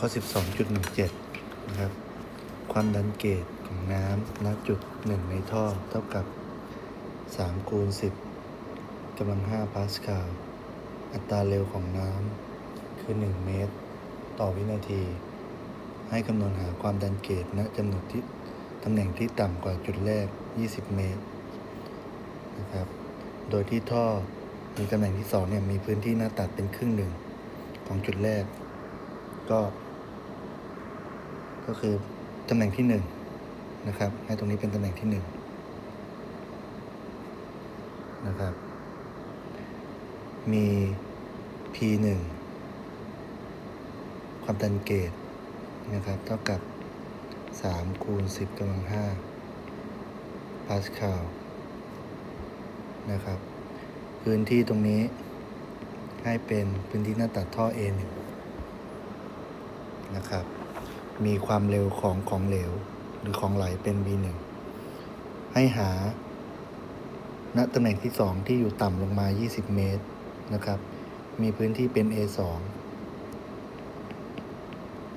ข้อ 12.17 นะครับ ความดันเกจของน้ำณจุด 1 ในท่อ เท่ากับ 3 คูณ 10กำลัง5ปาสคาล อัตราเร็วของน้ำคือ 1 เมตร ต่อวินาที ให้คำนวณหาความดันเกจณจำนวนที่ตำแหน่งที่ต่ำกว่าจุดแรก 20 เมตร นะครับ โดยที่ท่อมีตำแหน่งที่สองเนี่ยมีพื้นที่หน้าตัดเป็นครึ่งหนึ่งของจุดแรกก็ ก็คือตำแหน่งที่หนึ่งนะครับ ให้ตรงนี้เป็นตำแหน่งที่หนึ่งนะครับ มี p หนึ่งความดันเกตนะครับเท่ากับสามคูณสิบกำลังห้าปาสคาลนะครับ พื้นที่ตรงนี้ให้เป็นพื้นที่หน้าตัดท่อ A1 นะครับ มีความเร็วของของเหลว หรือของไหลเป็น V1 ให้หา ณตำแหน่งที่ 2 ที่อยู่ต่ำลงมา 20 เมตรนะครับ มีพื้นที่เป็น A2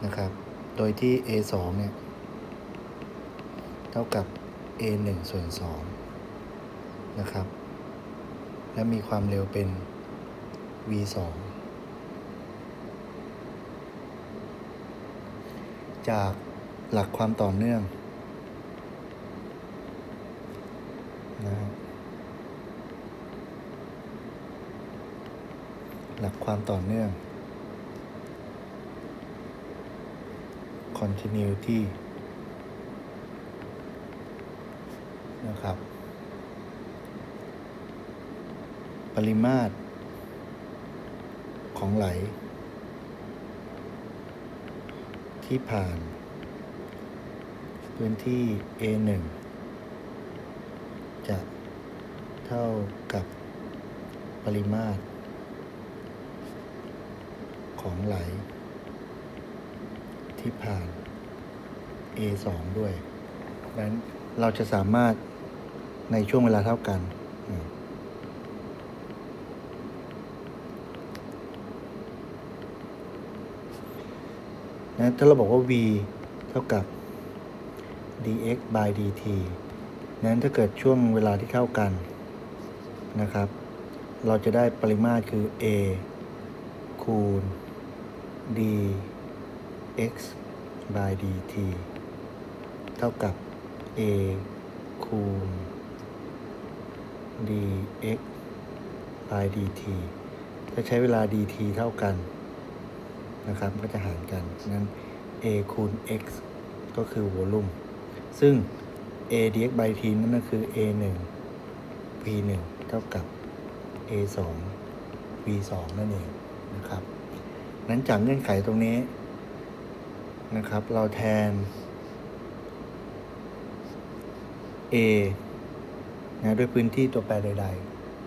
นะครับ โดยที่ A2 เนี่ย เท่ากับ A1 ส่วน2นะครับ และมีความเร็วเป็น v2 จากหลักความต่อเนื่องนะหลักความต่อเนื่อง continuity นะครับ ปริมาตรของไหล ที่ผ่าน พื้นที่ A1 จะเท่ากับปริมาตร ของไหล ที่ผ่าน A2 ด้วยดังนั้นเราจะสามารถในช่วงเวลาเท่ากัน นะถ้าเราบอกว่า v เท่ากับ dx by dt นั้นถ้าเกิดช่วงเวลาที่เท่ากันนะครับ เราจะได้ปริมาตรคือ a คูณ dx by dt เท่ากับ a คูณ dx by dt ถ้าใช้เวลา dt เท่ากัน นะครับก็จะหารกันนั้น a คูณ x ก็คือวอลลุ่ม ซึ่ง a dx by t นั่นก็คือ a 1 v 1เท่ากับ a 2 v 2นั่นเองนะครับ นั้นจากเงื่อนไขตรงนี้นะครับ เราแทน a นะด้วยพื้นที่ตัวแปรใด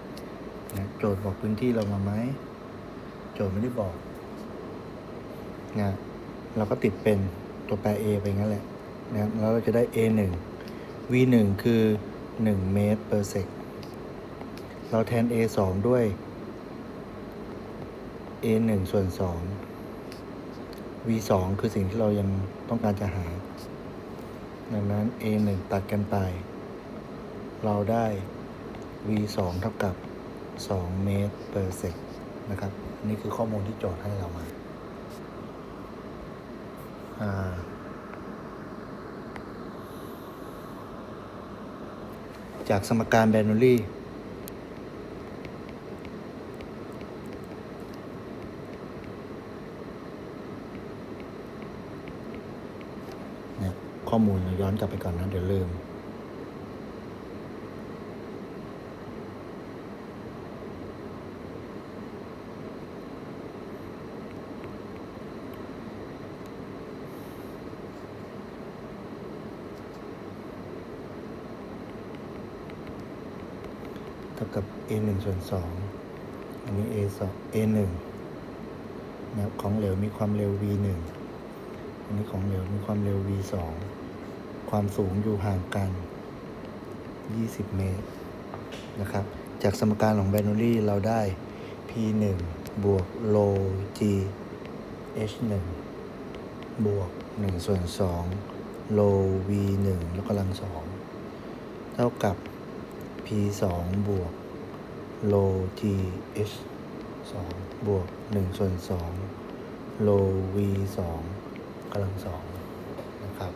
ๆนะโจทย์บอกพื้นที่เรามาไหม โจทย์ไม่ได้บอก นะเราก็ติดเป็นตัวแปร a ไปงั้นแหละนะครับแล้วเราจะได้ a 1 v 1คือ 1 เมตร per sec เราแทน a 2ด้วย a 1ส่วน 2 v 2คือสิ่งที่เรายังต้องการจะหา ดังนั้น a 1ตัดกันไป เราได้ v 2เท่ากับ 2 เมตร per sec นะครับ นี่คือข้อมูลที่โจทย์ให้เรามา จากสมการแบรนอรี่ข้อมูลย้อนกลับไปก่อนนะ เดี๋ยวลืม เท่ากับ a 1ส่วน2อันนี้ a 2 a 1นะครับของเหลวมีความเร็ว v 1อันนี้ของเหลวมีความเร็ว v 2ความสูงอยู่ห่างกัน 20 เมตรนะครับ จากสมการของแบนอรี่เราได้ p 1บวก rho g h 1บวก 1 ส่วน2โล v 1แล้วกำลัง2เท่ากับ p 2บวก โล t h 2บวก1ส่วน2โล v 2กำลัง2นะครับ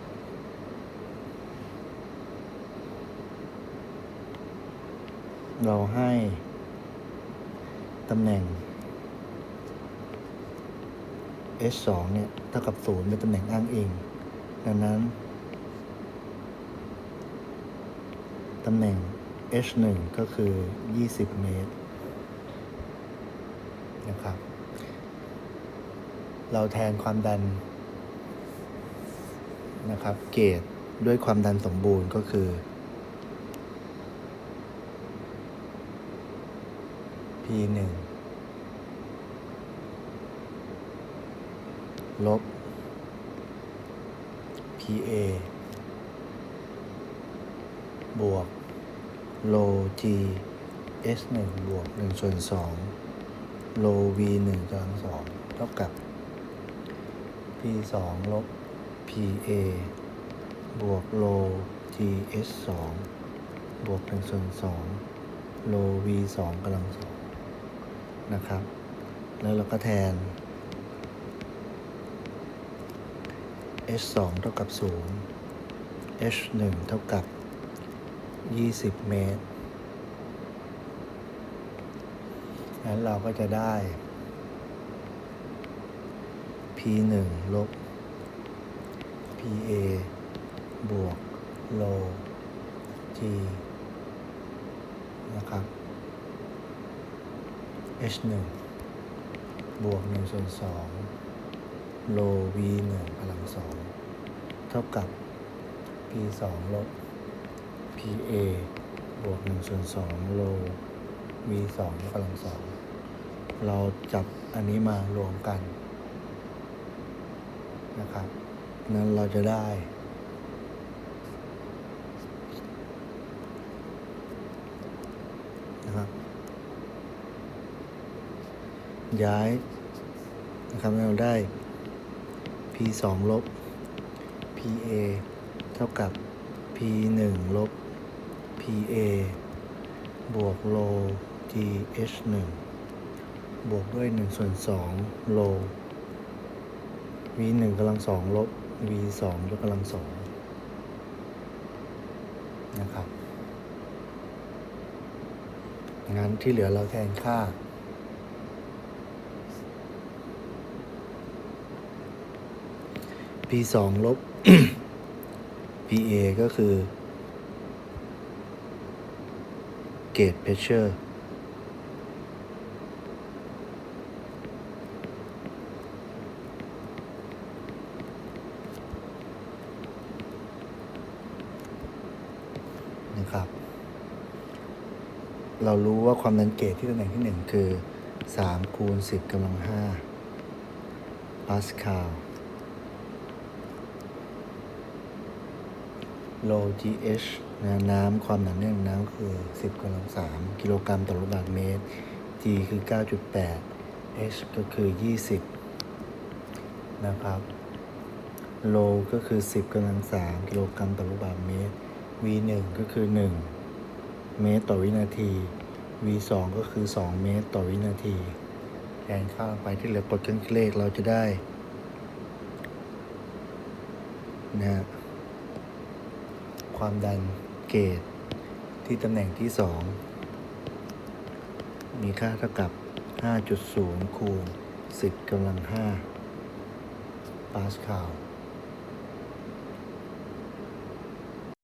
เราให้ตำแหน่ง h 2เนี่ยเท่ากับ0เป็นตำแหน่งอ้างอิง ดังนั้น ตำแหน่ง h 1 ก็คือ 20 เมตรนะครับ เราแทนความดันนะครับ เกตด้วยความดันสมบูรณ์ก็คือ p 1 ลบ pa บวก โล g s 1บวก1ส่วน2โล v 1กำลัง2เท่ากับ p 2ลบ pa บวกโล g s 2บวก1ส่วน2โล v 2กำลัง2นะครับ แล้วเราก็แทน h 2เท่ากับ0 h 1เท่ากับ 20เมตรงั้นเราก็จะได้ p 1ลบ pa บวกโล g นะครับ h 1บวก1ส่วน2โล v 1พลัง2เท่ากับ p 2ลบ pa บวก1ส่วน2โล v 2 ยกกำลัง2เราจับอันนี้มารวมกันนะครับ นั้นเราจะได้นะครับ ย้ายนะครับเราได้ p 2ลบ pa เท่ากับ p 1ลบ pa บวกโล g h 1บวกด้วย1ส่วน2โล v 1กำลัง2ลบ v 2ยกกำลัง2นะครับงั้นที่เหลือเราแทนค่า p 2ลบ pa ก็คือ เกตเพชเชอร์นะครับ เรารู้ว่าความดันเกตที่ตำแหน่งที่หนึ่งคือ3คูณ10กำลัง5ปาสคาลโล GH นะน้ำความหนาแน่นของน้ำคือ 10กำลัง3กิโลกรัมต่อลูกบาศก์เมตร G คือ 9.8 H ก็คือ 20 นะครับโลก็คือ 10กำลัง3กิโลกรัมต่อลูกบาศก์เมตร V 1ก็คือ 1 เมตรต่อวินาที V 2ก็คือ 2 เมตรต่อวินาทีแทนค่าไปที่เหลือกดเครื่องคิดเลขเราจะได้นะความดัน ตที่ตำแหน่งที่ 2 มีค่าเท่ากับ 5.0 คูณ 10กำลัง 5 ปาสคาล